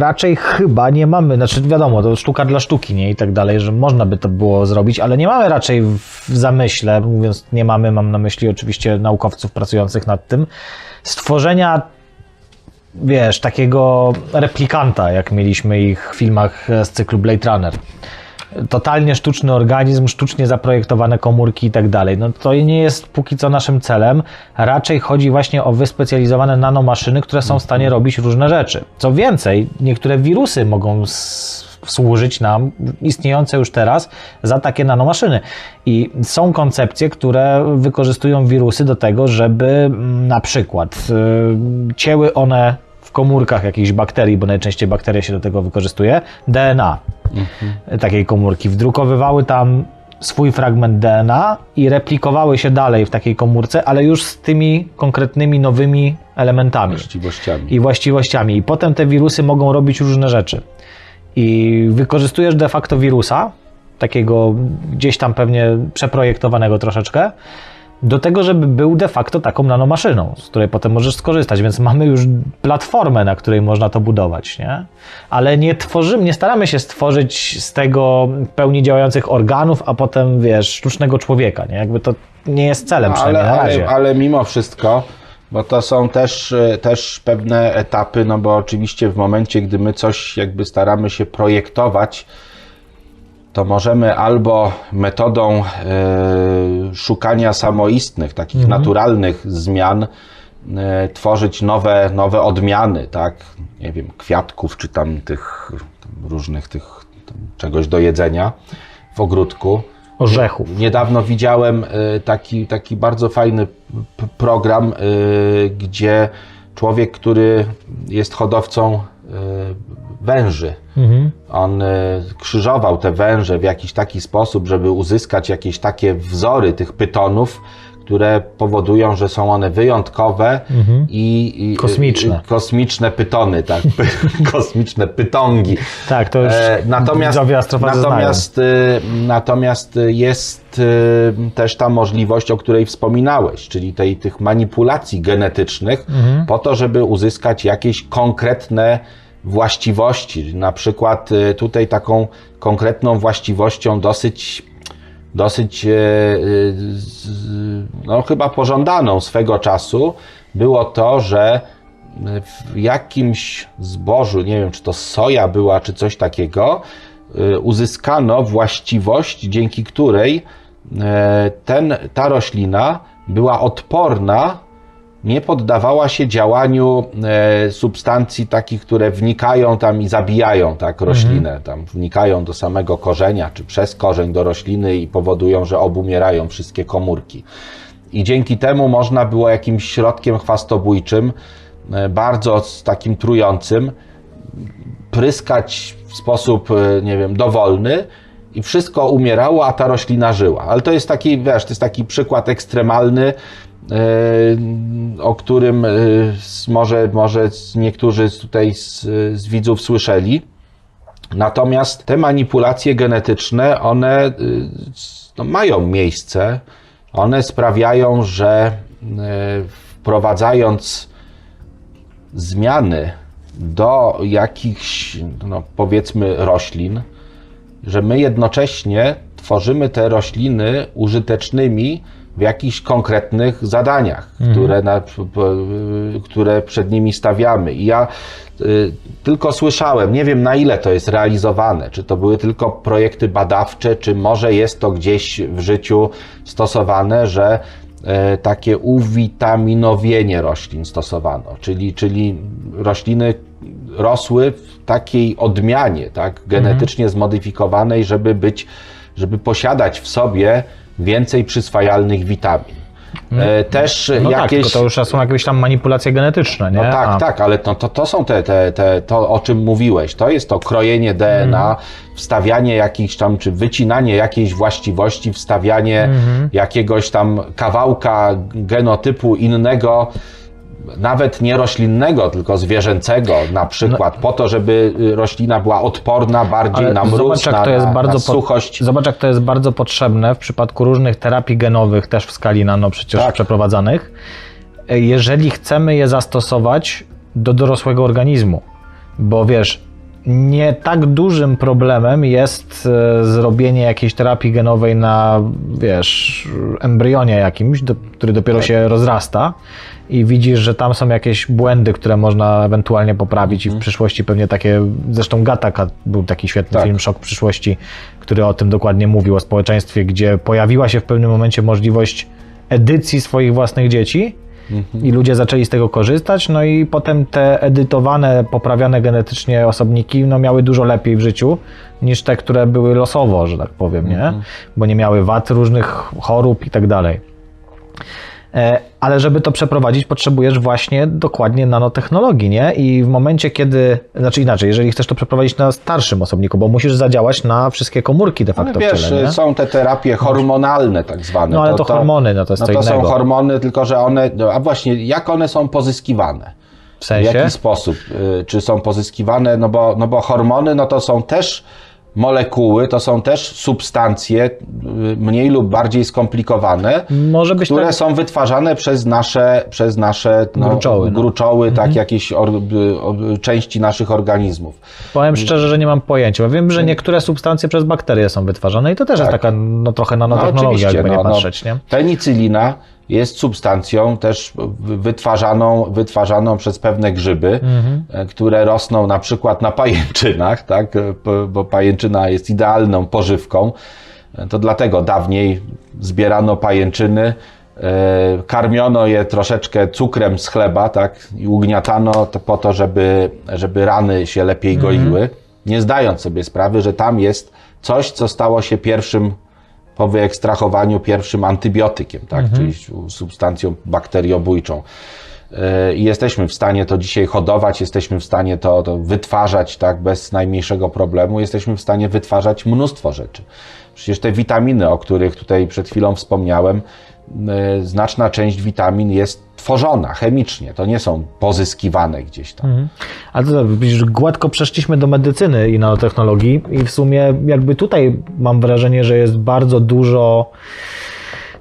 raczej chyba nie mamy, znaczy wiadomo, to sztuka dla sztuki, nie, i tak dalej, że można by to było zrobić, ale nie mamy raczej w zamyśle, mówiąc nie mamy, mam na myśli oczywiście naukowców pracujących nad tym, stworzenia wiesz, takiego replikanta, jak mieliśmy ich w filmach z cyklu Blade Runner. Totalnie sztuczny organizm, sztucznie zaprojektowane komórki i tak dalej. No to nie jest póki co naszym celem. Raczej chodzi właśnie o wyspecjalizowane nanomaszyny, które są w stanie robić różne rzeczy. Co więcej, niektóre wirusy mogą służyć nam, istniejące już teraz, za takie nanomaszyny. I są koncepcje, które wykorzystują wirusy do tego, żeby mm, na przykład y, cięły one w komórkach jakichś bakterii, bo najczęściej bakterie się do tego wykorzystuje, DNA takiej komórki. Wdrukowywały tam swój fragment DNA i replikowały się dalej w takiej komórce, ale już z tymi konkretnymi nowymi elementami Właściwościami. i właściwościami. I potem te wirusy mogą robić różne rzeczy. I wykorzystujesz de facto wirusa, takiego gdzieś tam pewnie przeprojektowanego troszeczkę, do tego, żeby był de facto taką nanomaszyną, z której potem możesz skorzystać. Więc mamy już platformę, na której można to budować, nie? Ale nie tworzymy, nie staramy się stworzyć z tego pełni działających organów, a potem, wiesz, sztucznego człowieka, nie? Jakby to nie jest celem przynajmniej ale, na razie. ale, ale mimo wszystko, bo to są też, też pewne etapy, no bo oczywiście w momencie, gdy my coś jakby staramy się projektować, to możemy albo metodą e, szukania samoistnych, takich naturalnych zmian, e, tworzyć nowe, nowe odmiany, tak, nie wiem, kwiatków, czy tam tych tam różnych tych tam czegoś do jedzenia w ogródku. Orzechów. Niedawno widziałem y, taki, taki bardzo fajny program, y, gdzie człowiek, który jest hodowcą węży, on y, krzyżował te węże w jakiś taki sposób, żeby uzyskać jakieś takie wzory tych pytonów, które powodują, że są one wyjątkowe i, i Kosmiczne. y, kosmiczne pytony, tak, kosmiczne pytongi. Tak, to już E, natomiast, natomiast, y, natomiast jest y, też ta możliwość, o której wspominałeś, czyli tej, tych manipulacji genetycznych, Mhm. po to, żeby uzyskać jakieś konkretne właściwości. Na przykład y, tutaj taką konkretną właściwością dosyć dosyć, e, z- no chyba pożądaną swego czasu było to, że w jakimś zbożu, nie wiem czy to soja była, czy coś takiego, uzyskano właściwość, dzięki której ten, ta roślina była odporna nie poddawała się działaniu e, substancji takich, które wnikają tam i zabijają tak roślinę, tam wnikają do samego korzenia, czy przez korzeń do rośliny i powodują, że obumierają wszystkie komórki. I dzięki temu można było jakimś środkiem chwastobójczym, e, bardzo takim trującym, pryskać w sposób, e, nie wiem, dowolny i wszystko umierało, a ta roślina żyła. Ale to jest taki, wiesz, to jest taki przykład ekstremalny, o którym e, może, może niektórzy tutaj z, z widzów słyszeli. Natomiast te manipulacje genetyczne, one s- no, mają miejsce. One sprawiają, że wprowadzając zmiany do jakichś, no, powiedzmy, roślin, że my jednocześnie tworzymy te rośliny użytecznymi w jakichś konkretnych zadaniach, które, na, które przed nimi stawiamy. I ja y, tylko słyszałem, nie wiem na ile to jest realizowane, czy to były tylko projekty badawcze, czy może jest to gdzieś w życiu stosowane, że e, takie uwitaminowienie roślin stosowano, czyli, czyli rośliny rosły w takiej odmianie, tak, genetycznie zmodyfikowanej, żeby być, żeby posiadać w sobie więcej przyswajalnych witamin. E, Też No tak, jakieś... tylko to już są jakieś tam manipulacje genetyczne, nie? No tak, A- tak, ale to, to, to są te, te, te, to, o czym mówiłeś. To jest to krojenie DNA, Mhm. wstawianie jakichś tam, czy wycinanie jakiejś właściwości, wstawianie Mhm. jakiegoś tam kawałka genotypu innego, nawet nie roślinnego, tylko zwierzęcego na przykład, po to, żeby y, roślina była odporna bardziej No. Na mróz, zobacz, jak na, to jest na, bardzo na po- suchość. Zobacz, jak to jest bardzo potrzebne w przypadku różnych terapii genowych, też w skali nano przecież Tak. przeprowadzanych, jeżeli chcemy je zastosować do dorosłego organizmu. Bo wiesz, nie tak dużym problemem jest e, zrobienie jakiejś terapii genowej na, wiesz, embrionie jakimś, do, który dopiero się rozrasta i widzisz, że tam są jakieś błędy, które można ewentualnie poprawić i w przyszłości pewnie takie, zresztą Gattaca był taki świetny Tak. film Szok przyszłości, który o tym dokładnie mówił, o społeczeństwie, gdzie pojawiła się w pewnym momencie możliwość edycji swoich własnych dzieci i ludzie zaczęli z tego korzystać, no i potem te edytowane, poprawiane genetycznie osobniki no, miały dużo lepiej w życiu niż te, które były losowo, że tak powiem, nie? Bo nie miały wad różnych chorób i tak dalej. E, Ale żeby to przeprowadzić, potrzebujesz właśnie dokładnie nanotechnologii, nie? I w momencie, kiedy, znaczy inaczej, jeżeli chcesz to przeprowadzić na starszym osobniku, bo musisz zadziałać na wszystkie komórki de No, facto w wiesz, ciele, nie? są te terapie hormonalne tak zwane. No ale to, hormony, no to jest no to innego. są hormony, tylko że one, no, a właśnie, jak one są pozyskiwane? w W sensie? jaki sposób? Y, Czy są pozyskiwane? No bo, no bo hormony no to są też molekuły, to są też substancje y, mniej lub bardziej skomplikowane, które tak, są wytwarzane przez nasze, przez nasze no, Gruczoły, no. gruczoły tak, jakieś or, y, części naszych organizmów. Powiem szczerze, że nie mam pojęcia. Wiem, że niektóre substancje przez bakterie są wytwarzane i to też jest taka no, trochę nanotechnologia, jakby nie patrzeć, nie? Penicylina jest substancją też wytwarzaną, wytwarzaną przez pewne grzyby, Mhm. e, które rosną na przykład na pajęczynach, tak? Bo pajęczyna jest idealną pożywką. E, To dlatego dawniej zbierano pajęczyny, e, karmiono je troszeczkę cukrem z chleba, tak? I ugniatano to po to, żeby, żeby rany się lepiej goiły, nie zdając sobie sprawy, że tam jest coś, co stało się pierwszym po wyekstrahowaniu pierwszym antybiotykiem, tak, czyli substancją bakteriobójczą. Yy, I jesteśmy w stanie to dzisiaj hodować, jesteśmy w stanie to, to wytwarzać tak, bez najmniejszego problemu, jesteśmy w stanie wytwarzać mnóstwo rzeczy. Przecież te witaminy, o których tutaj przed chwilą wspomniałem, yy, znaczna część witamin jest tworzona chemicznie, to nie są pozyskiwane gdzieś tam. Ale to widzisz, gładko przeszliśmy do medycyny i nanotechnologii i w sumie jakby tutaj mam wrażenie, że jest bardzo dużo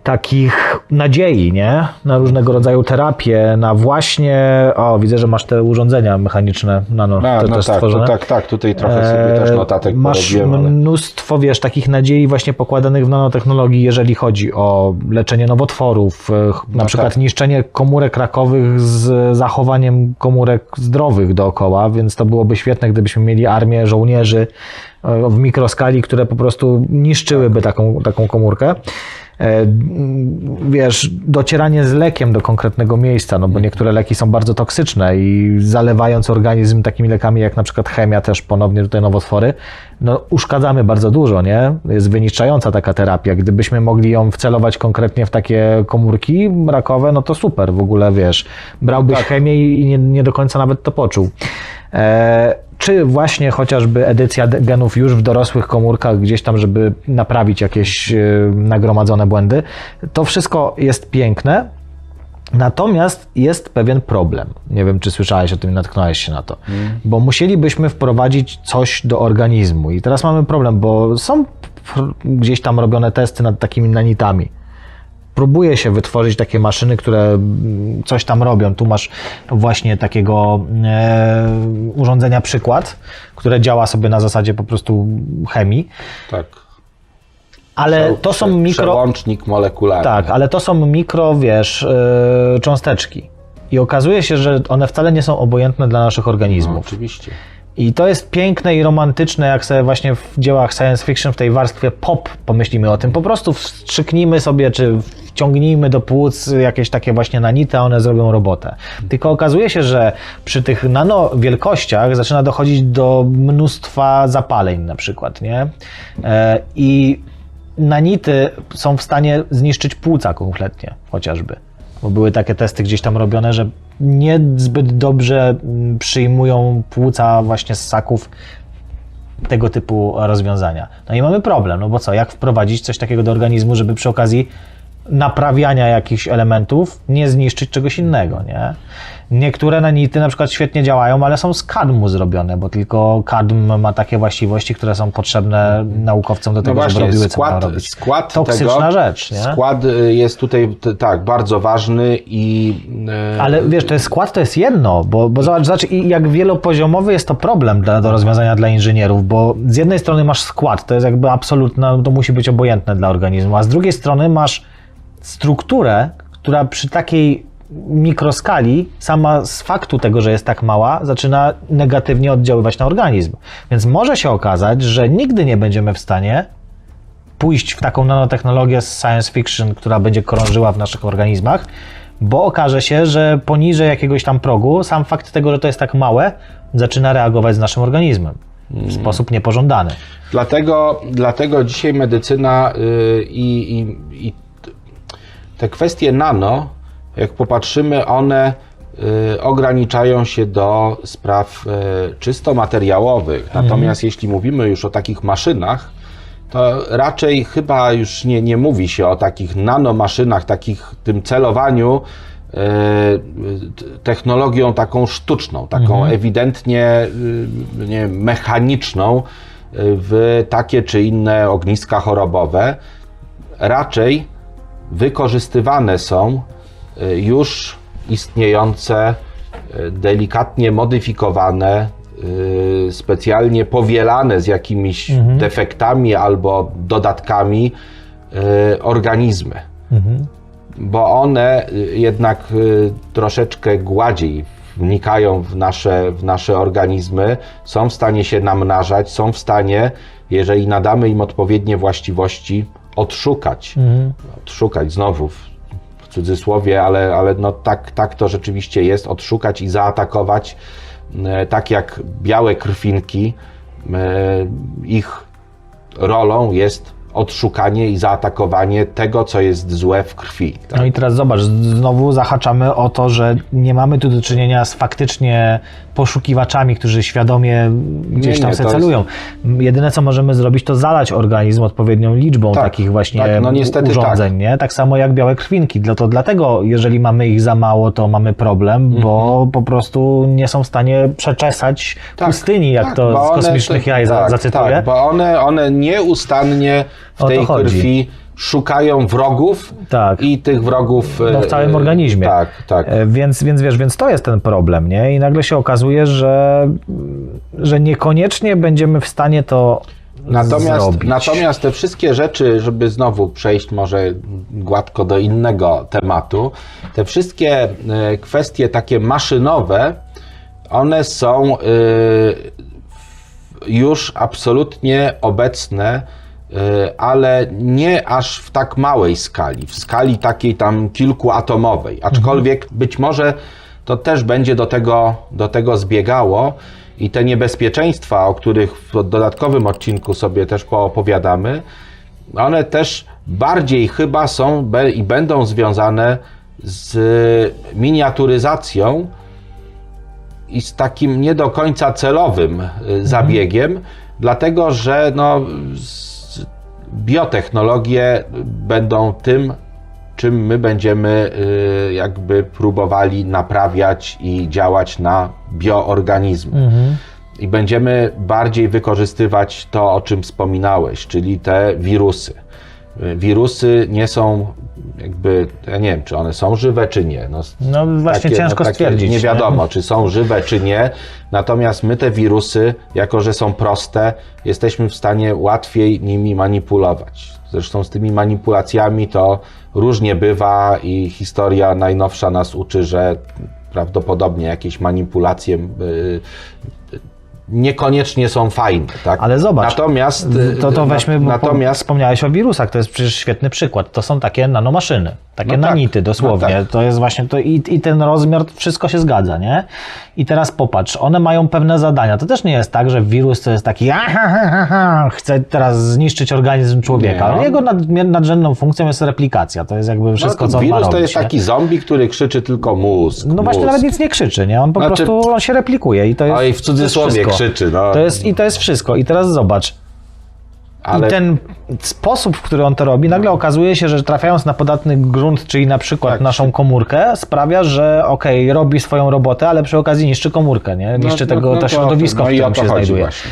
takich nadziei, nie? Na różnego rodzaju terapie, na właśnie, o widzę, że masz te urządzenia mechaniczne nano A, te, no też tak, stworzone. tak, tak, tutaj trochę sobie też Eee, notatek Masz ale... mnóstwo, wiesz, takich nadziei właśnie pokładanych w nanotechnologii, jeżeli chodzi o leczenie nowotworów, e, na No przykład tak. niszczenie komórek rakowych z zachowaniem komórek zdrowych dookoła, więc to byłoby świetne, gdybyśmy mieli armię żołnierzy e, w mikroskali, które po prostu niszczyłyby taką, taką komórkę. E, Wiesz, docieranie z lekiem do konkretnego miejsca, no bo niektóre leki są bardzo toksyczne i zalewając organizm takimi lekami jak na przykład chemia, też ponownie tutaj nowotwory, no uszkadzamy bardzo dużo, nie? Jest wyniszczająca taka terapia. Gdybyśmy mogli ją wcelować konkretnie w takie komórki rakowe, no to super, w ogóle wiesz, brałbyś chemię i nie, nie do końca nawet to poczuł. E, czy właśnie chociażby edycja genów już w dorosłych komórkach, gdzieś tam, żeby naprawić jakieś e, nagromadzone błędy. To wszystko jest piękne, natomiast jest pewien problem. Nie wiem, czy słyszałeś o tym i natknąłeś się na to. Bo musielibyśmy wprowadzić coś do organizmu. I teraz mamy problem, bo są gdzieś tam robione testy nad takimi nanitami próbuje się wytworzyć takie maszyny, które coś tam robią. Tu masz właśnie takiego e, urządzenia przykład, które działa sobie na zasadzie po prostu chemii, Tak. ale to są mikro... Przełącznik molekularny. Tak, ale to są mikro, wiesz, e, cząsteczki. I okazuje się, że one wcale nie są obojętne dla naszych No, organizmów. oczywiście. I to jest piękne i romantyczne, jak sobie właśnie w dziełach science fiction, w tej warstwie pop pomyślimy o tym. Po prostu wstrzyknijmy sobie, czy wciągnijmy do płuc jakieś takie właśnie nanity, a one zrobią robotę. Tylko okazuje się, że przy tych nano wielkościach zaczyna dochodzić do mnóstwa zapaleń na przykład, nie? E, I nanity są w stanie zniszczyć płuca kompletnie, chociażby. Bo były takie testy gdzieś tam robione, że niezbyt dobrze mm, przyjmują płuca właśnie ssaków tego typu rozwiązania. No i mamy problem, no bo co, jak wprowadzić coś takiego do organizmu, żeby przy okazji naprawiania jakichś elementów nie zniszczyć czegoś innego, nie? Niektóre nanity na przykład świetnie działają, ale są z kadmu zrobione, bo tylko kadm ma takie właściwości, które są potrzebne naukowcom do No tego, żeby właśnie, robiły co mają skład, robić. skład Toksyczna tego, rzecz, nie? Skład y, jest tutaj tak, bardzo ważny i y, Ale wiesz, to jest skład to jest jedno, bo, bo zobacz, zobacz, jak wielopoziomowy jest to problem dla, do rozwiązania dla inżynierów, bo z jednej strony masz skład, to jest jakby absolutna, to musi być obojętne dla organizmu, a z drugiej strony masz strukturę, która przy takiej mikroskali, sama z faktu tego, że jest tak mała, zaczyna negatywnie oddziaływać na organizm. Więc może się okazać, że nigdy nie będziemy w stanie pójść w taką nanotechnologię z science fiction, która będzie krążyła w naszych organizmach, bo okaże się, że poniżej jakiegoś tam progu, sam fakt tego, że to jest tak małe, zaczyna reagować z naszym organizmem w sposób niepożądany. Dlatego, dlatego dzisiaj medycyna y, i, i, i te kwestie nano, jak popatrzymy, one y, ograniczają się do spraw y, czysto materiałowych. Natomiast jeśli mówimy już o takich maszynach, to raczej chyba już nie, nie mówi się o takich nanomaszynach, takich tym celowaniu t- technologią taką sztuczną, taką ewidentnie y, nie, mechaniczną y, w takie czy inne ogniska chorobowe. Raczej wykorzystywane są y, już istniejące, y, delikatnie modyfikowane, y, specjalnie powielane z jakimiś defektami albo dodatkami y, organizmy. Bo one y, jednak y, troszeczkę gładziej wnikają w nasze, w nasze organizmy, są w stanie się namnażać, są w stanie, jeżeli nadamy im odpowiednie właściwości, odszukać. Odszukać znowu cudzysłowie, ale, ale no tak, tak to rzeczywiście jest, odszukać i zaatakować, e, tak jak białe krwinki, e, ich rolą jest odszukanie i zaatakowanie tego, co jest złe w krwi. Tak? No i teraz zobacz, znowu zahaczamy o to, że nie mamy tu do czynienia z faktycznie poszukiwaczami, którzy świadomie gdzieś Nie, tam nie, se to jest- celują. Jedyne, co możemy zrobić, to zalać organizm odpowiednią liczbą Tak, takich właśnie tak, no niestety urządzeń, nie? Tak samo jak białe krwinki. To dlatego, jeżeli mamy ich za mało, to mamy problem, bo Mhm. po prostu nie są w stanie przeczesać pustyni, jak tak, to bo z kosmicznych te- jaj za- tak, zacytuję. Tak, bo one, one nieustannie w O tej chodzi. krwi szukają wrogów Tak. i tych wrogów... no, w całym e, organizmie. Tak, tak. E, Więc, więc wiesz, więc to jest ten problem, nie? I nagle się okazuje, że, że niekoniecznie będziemy w stanie to Natomiast, zrobić. natomiast te wszystkie rzeczy, żeby znowu przejść może gładko do innego tematu, te wszystkie e, kwestie takie maszynowe, one są już absolutnie obecne, ale nie aż w tak małej skali, w skali takiej tam kilkuatomowej. Aczkolwiek być może to też będzie do tego, do tego zbiegało i te niebezpieczeństwa, o których w dodatkowym odcinku sobie też poopowiadamy, one też bardziej chyba są i będą związane z miniaturyzacją i z takim nie do końca celowym y, zabiegiem, dlatego że no, z- biotechnologie będą tym, czym my będziemy y, jakby próbowali naprawiać i działać na bioorganizmy. I będziemy bardziej wykorzystywać to, o czym wspominałeś, czyli te wirusy. Y, Wirusy nie są jakby, ja nie wiem, czy one są żywe, czy nie. No, No właśnie ciężko stwierdzić, Nie nie? wiadomo, czy są żywe, czy nie. Natomiast my te wirusy, jako że są proste, jesteśmy w stanie łatwiej nimi manipulować. Zresztą z tymi manipulacjami to różnie bywa i historia najnowsza nas uczy, że prawdopodobnie jakieś manipulacje y, niekoniecznie są fajne. Tak? Ale zobacz, Natomiast, to, to weźmy, natomiast wspomniałeś o wirusach, to jest przecież świetny przykład. To są takie nanomaszyny, takie No tak, nanity dosłownie. no tak. To jest właśnie to i, i ten rozmiar, wszystko się zgadza, nie? I teraz popatrz, one mają pewne zadania. To też nie jest tak, że wirus to jest taki "Ah, ha, ha, ha, ha, chce teraz zniszczyć organizm człowieka. Nie, Jego nad, nadrzędną funkcją jest replikacja. To jest jakby wszystko, no, co on ma wirus to jest nie? taki zombie, który krzyczy tylko mózg. No właśnie mózg. nawet nic nie krzyczy, nie? On po Znaczy- prostu on się replikuje i to jest. Oj, w to jest cudzysłowie krzyczy, no. To jest, I to jest wszystko. I teraz zobacz. Ale I ten sposób, w który on to robi, nagle okazuje się, że trafiając na podatny grunt, czyli na przykład Tak. naszą komórkę, sprawia, że okej, robi swoją robotę, ale przy okazji niszczy komórkę, nie? Niszczy tego, to to- środowisko, no w którym się znajduje. Właśnie.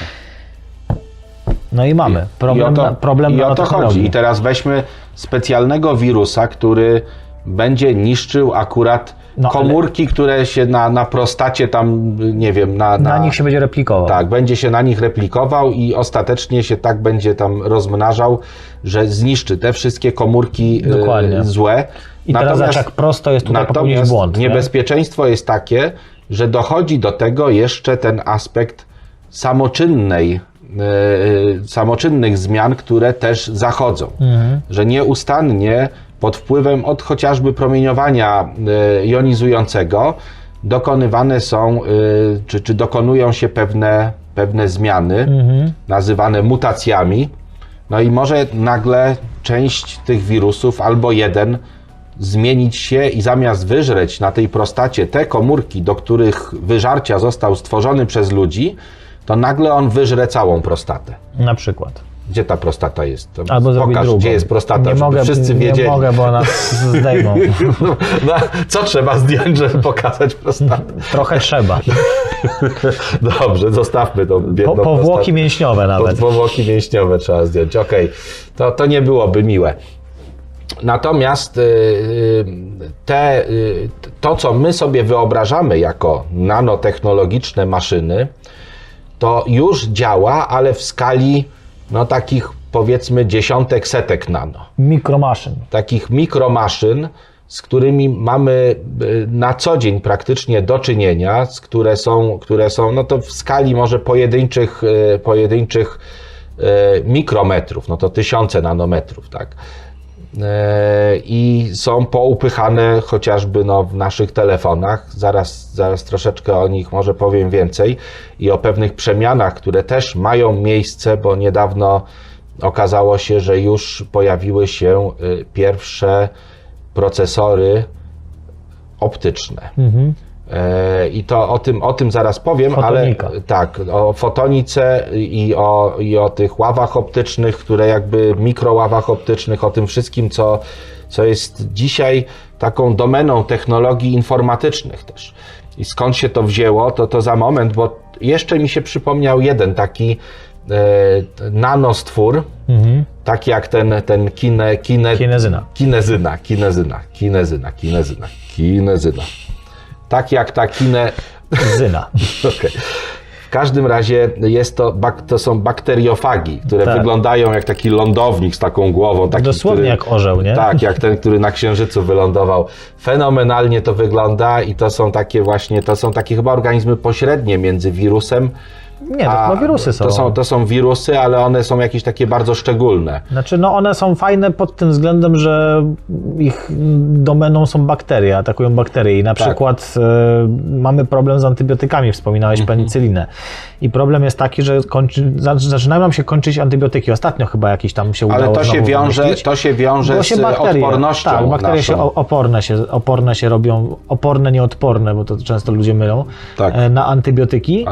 No i mamy problem, I to, na, problem i o to chodzi. I teraz weźmy specjalnego wirusa, który będzie niszczył akurat No, ale- komórki, które się na, na prostacie tam, nie wiem, na, Na nich się będzie replikował. Tak, będzie się na nich replikował i ostatecznie się tak będzie tam rozmnażał, że zniszczy te wszystkie komórki e, Dokładnie. złe. I teraz zobacz, jak prosto jest tutaj popełnić natomiast błąd. nie? niebezpieczeństwo jest takie, że dochodzi do tego jeszcze ten aspekt samoczynnej, e, samoczynnych zmian, które też zachodzą. Mhm. Że nieustannie pod wpływem od chociażby promieniowania e, jonizującego dokonywane są, e, czy, czy dokonują się pewne, pewne zmiany, Mhm. nazywane mutacjami. No i może nagle część tych wirusów albo jeden zmienić się i zamiast wyżreć na tej prostacie te komórki, do których wyżarcia został stworzony przez ludzi, to nagle on wyżre całą prostatę. Na przykład. Gdzie ta prostata jest? To Albo Pokaż, drugą. gdzie jest prostata, nie żeby mogę, wszyscy nie wiedzieli. mogę, bo nas zdejmą. No, no, co trzeba zdjąć, żeby pokazać prostatę? Trochę trzeba. Dobrze, zostawmy biedną Po, powłoki prostatę. mięśniowe nawet. powłoki mięśniowe trzeba zdjąć. Okej, to, to nie byłoby miłe. Natomiast y, y, te, y, to, co my sobie wyobrażamy jako nanotechnologiczne maszyny, to już działa, ale w skali no, takich powiedzmy dziesiątek, setek nano Mikromaszyn. takich mikromaszyn, z którymi mamy y, na co dzień praktycznie do czynienia, z które są, które są no to w skali może pojedynczych, y, pojedynczych y, mikrometrów, no to tysiące nanometrów, tak. Y, I są poupychane chociażby no, w naszych telefonach. Zaraz, zaraz troszeczkę o nich może powiem więcej i o pewnych przemianach, które też mają miejsce, bo niedawno okazało się, że już pojawiły się y, pierwsze procesory optyczne. Mhm. E, I to o tym, o tym zaraz powiem, Fotonika. ale tak, o fotonice i o, i o tych ławach optycznych, które jakby mikroławach optycznych, o tym wszystkim, co, co jest dzisiaj taką domeną technologii informatycznych też. I skąd się to wzięło, to to za moment, bo jeszcze mi się przypomniał jeden taki e, nanostwór, Mhm. taki jak ten, ten kine, kine, Kinezyna. kinezyna, kinezyna, kinezyna, kinezyna, kinezyna. Tak jak ta kine... Zyna. Okej. W każdym razie jest to, to są bakteriofagi, które Tak. wyglądają jak taki lądownik z taką głową. Taki, Dosłownie który, jak orzeł, nie? Tak, jak ten, który na Księżycu wylądował. Fenomenalnie to wygląda i to są takie właśnie, to są takie chyba organizmy pośrednie między wirusem Nie, to chyba wirusy są. To są, to są wirusy, ale one są jakieś takie bardzo szczególne. Znaczy, no one są fajne pod tym względem, że ich domeną są bakterie, atakują bakterie i na Tak. przykład e, mamy problem z antybiotykami, wspominałeś Mhm. penicylinę. I problem jest taki, że kończy, za- zaczynają nam się kończyć antybiotyki. Ostatnio chyba jakiś tam się udało Ale to się wiąże, wymyślić. to się wiąże Bo z się bakterie, odpornością tak, bakterie naszą. się oporne się, oporne się robią, oporne, nieodporne, bo to często ludzie mylą, Tak. e, na antybiotyki.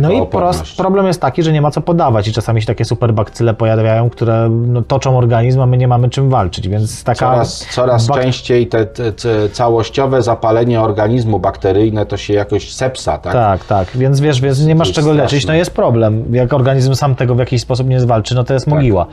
No i Problem jest taki, że nie ma co podawać i czasami się takie superbakcyle pojawiają, które no, toczą organizm, a my nie mamy czym walczyć, więc taka... Coraz, coraz bak- częściej te, te, te całościowe zapalenie organizmu bakteryjne to się jakoś sepsa, tak? Tak, tak, więc wiesz, więc nie masz czego leczyć, no jest problem. Jak organizm sam tego w jakiś sposób nie zwalczy, no to jest mogiła.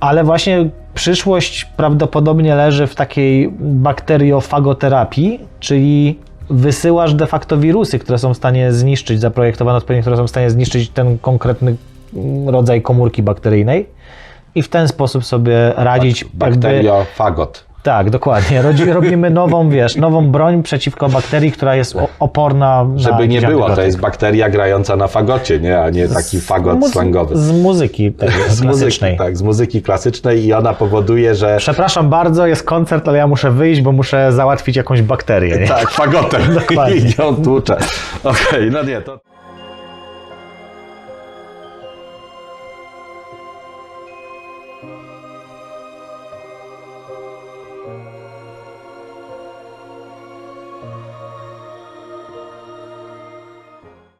Ale właśnie przyszłość prawdopodobnie leży w takiej bakteriofagoterapii, czyli wysyłasz de facto wirusy, które są w stanie zniszczyć, zaprojektowane odpowiednio, które są w stanie zniszczyć ten konkretny rodzaj komórki bakteryjnej i w ten sposób sobie radzić. Bakteriofagot. Tak, dokładnie. Robimy nową, wiesz, nową broń przeciwko bakterii, która jest oporna na Żeby nie było, to jest bakteria grająca na fagocie, nie? a nie taki fagot Muzy- slangowy. Z muzyki tej Z muzyki, klasycznej. tak, z muzyki klasycznej i ona powoduje, że Przepraszam bardzo, jest koncert, ale ja muszę wyjść, bo muszę załatwić jakąś bakterię. Nie? tak, fagotem Dokładnie. i ją tłucze. Okej, no nie, to...